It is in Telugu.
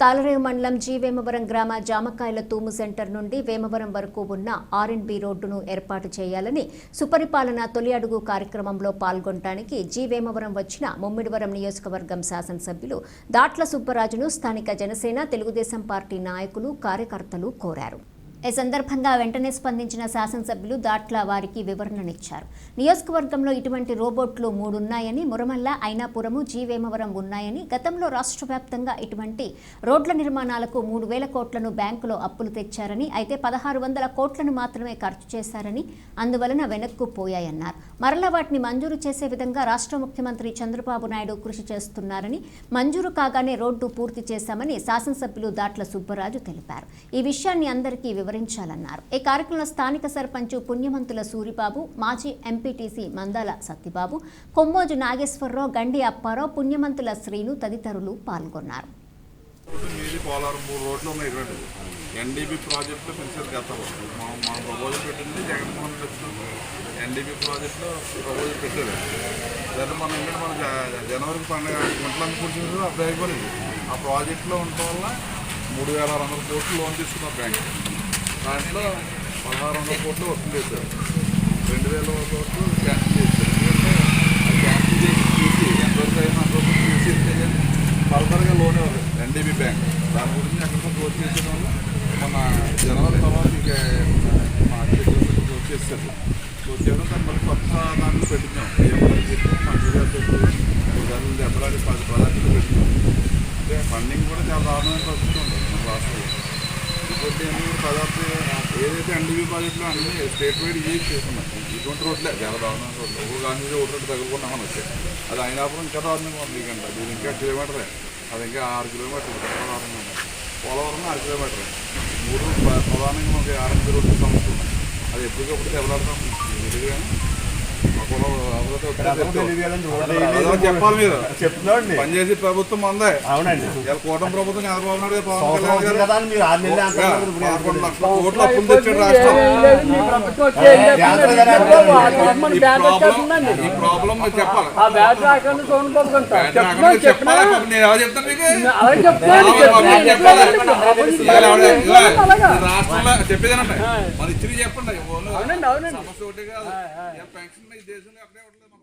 తాలరేవు మండలం జీ వేమవరం గ్రామ జామకాయల తూము సెంటర్ నుండి వేమవరం వరకు ఉన్న ఆర్ఎన్బి రోడ్డును ఏర్పాటు చేయాలని సుపరిపాలన తొలి అడుగు కార్యక్రమంలో పాల్గొనడానికి జీ వేమవరం వచ్చిన ముమ్మిడివరం నియోజకవర్గం శాసనసభ్యులు దాట్ల సుబ్బరాజును స్థానిక జనసేన తెలుగుదేశం పార్టీ నాయకులు కార్యకర్తలు కోరారు. ఈ సందర్భంగా వెంటనే స్పందించిన శాసనసభ్యులు దాట్ల వారికి వివరణనిచ్చారు. నియోజకవర్గంలో ఇటువంటి రోబోట్లు మూడున్నాయని మురమల్ల ఐనాపురము జీవేమవరం ఉన్నాయని గతంలో రాష్ట్ర వ్యాప్తంగా ఇటువంటి రోడ్ల నిర్మాణాలకు మూడు వేల కోట్లను బ్యాంకులో అప్పులు తెచ్చారని అయితే పదహారు వందల కోట్లను మాత్రమే ఖర్చు చేశారని అందువలన వెనక్కు పోయాయన్నారు. మరలా వాటిని మంజూరు చేసే విధంగా రాష్ట్ర ముఖ్యమంత్రి చంద్రబాబు నాయుడు కృషి చేస్తున్నారని మంజూరు కాగానే రోడ్డు పూర్తి చేశామని శాసనసభ్యులు దాట్ల సుబ్బరాజు తెలిపారు. ఈ విషయాన్ని అందరికీ వివరించాలన్నారు ఈ కార్యక్రమంలో స్థానిక సర్పంచ్ పుణ్యమంతుల సూరిబాబు మాజీ ఎంపీటీసీ మందాల సత్తిబాబు కొమ్మోజు నాగేశ్వరరావు గండి అప్పారావు పుణ్యమంతుల శ్రీను తదితరులు పాల్గొన్నారు. ఎన్డీబీ ప్రాజెక్టులో పెంచారు గతంలో. మా మా ప్రపోజల్ పెట్టింది జగన్మోహన్ రెడ్డి ఎన్డీబీ ప్రాజెక్టులో ప్రపోజల్ పెట్టారు లేదా మనం ఇంకా మన జ- జనవరికి పండుగ గుంటలను కూర్చుని అప్పుడు అయిపోయింది. ఆ ప్రాజెక్టులో ఉండటం వల్ల మూడు వేల ఆరు వందల కోట్లు లోన్ తీసుకున్నారు బ్యాంక్. దాంట్లో పదహారు వందల కోట్లు వసూలు చేశారు. రెండు వేల కోట్లు క్యాన్సిల్ చేశారు. ఎందుకంటే క్యాన్సిల్ చేసి చూసి ఎంతవరకు అయినా అంతవరకు చూసి ఫర్దర్గా లోన్ ఇవ్వదు ఎన్డీబీ బ్యాంక్. దాని గురించి ఎక్కడ క్లోజ్ చేసిన వల్ల మన జనవరి తర్వాత ఇంకా మా అధ్యక్షులు క్లోజ్ చేస్తారు క్లోజ్ చేయడం దాన్ని మళ్ళీ కొత్త దాంట్లో పెట్టించాం. ఏమని చెప్పి మంత్రి పది పదార్థాలు పెట్టినాం అంటే ఫండింగ్ కూడా చాలా దారుణమైన పరిస్థితి ఉంది. మన రాష్ట్రంలో. ఇంకోటి ఏంటంటే పదార్థం ఏదైతే ఎన్డీబీ ప్రాజెక్టులో అన్ని స్టేట్ వైడ్ యూజ్ చేస్తున్నాం ఇటువంటి రోడ్లే చాలా దారుణమైన రోడ్లు ఒక గాంధీ ఒక రోడ్డు తగులుకున్నామని వచ్చాయి అది అయినప్పుడు ఇంకా దారుణంగా ఉంది ఇకంట దీని ఇంకా కిలోమీటరే అది ఇంకా ఆరు కిలోమీటర్లు చాలా దారుణంగా ఉంది పోలవరం ఆరు కిలోమీటరే మూడు ప్ర- ప్రధానంగా మనకి ఆరెంజ్ రోడ్డు సమస్య ఉంది అది ఎప్పటికప్పుడు దెబ్బలాడతాం ఎదురుగా అదో చెప్పాలి మీరు చెప్తున్నాండి పనిచేసే ప్రభుత్వం మందే అవునండి. ఇలా కూటమి ప్రభుత్వం చంద్రబాబు నాయుడు గారు, పవన్ కళ్యాణ్ మీరు లక్షల కోట్ల అప్పులు తెచ్చాడు రాష్ట్రం. ఈ ప్రాబ్లం మీరు చెప్పాలి. చెప్పాలి? రాష్ట్రంలో చెప్పేదేనండి మన ఇచ్చి చెప్పండి. సమస్య ఒకటి కాదు. పెన్షన్ ఉన్నాయి దేశంలో ఎక్కడే ఉండలేదు